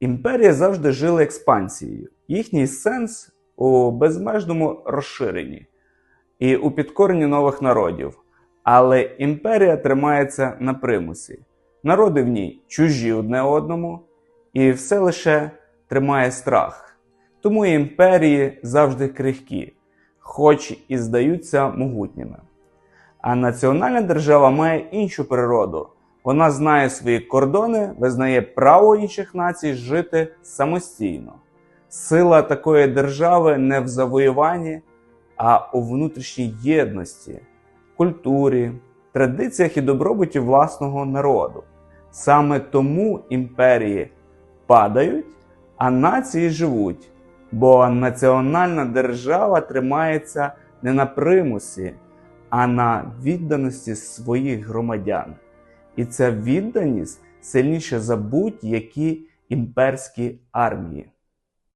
Імперії завжди жили експансією. Їхній сенс у безмежному розширенні і у підкоренні нових народів. Але імперія тримається на примусі. Народи в ній чужі одне одному, і все лише тримає страх. Тому імперії завжди крихкі, хоч і здаються могутніми. А національна держава має іншу природу. Вона знає свої кордони, визнає право інших націй жити самостійно. Сила такої держави не в завоюванні, а у внутрішній єдності, культурі, традиціях і добробуті власного народу. Саме тому імперії падають, а нації живуть, бо національна держава тримається не на примусі, а на відданості своїх громадян. І ця відданість сильніша за будь-які імперські армії.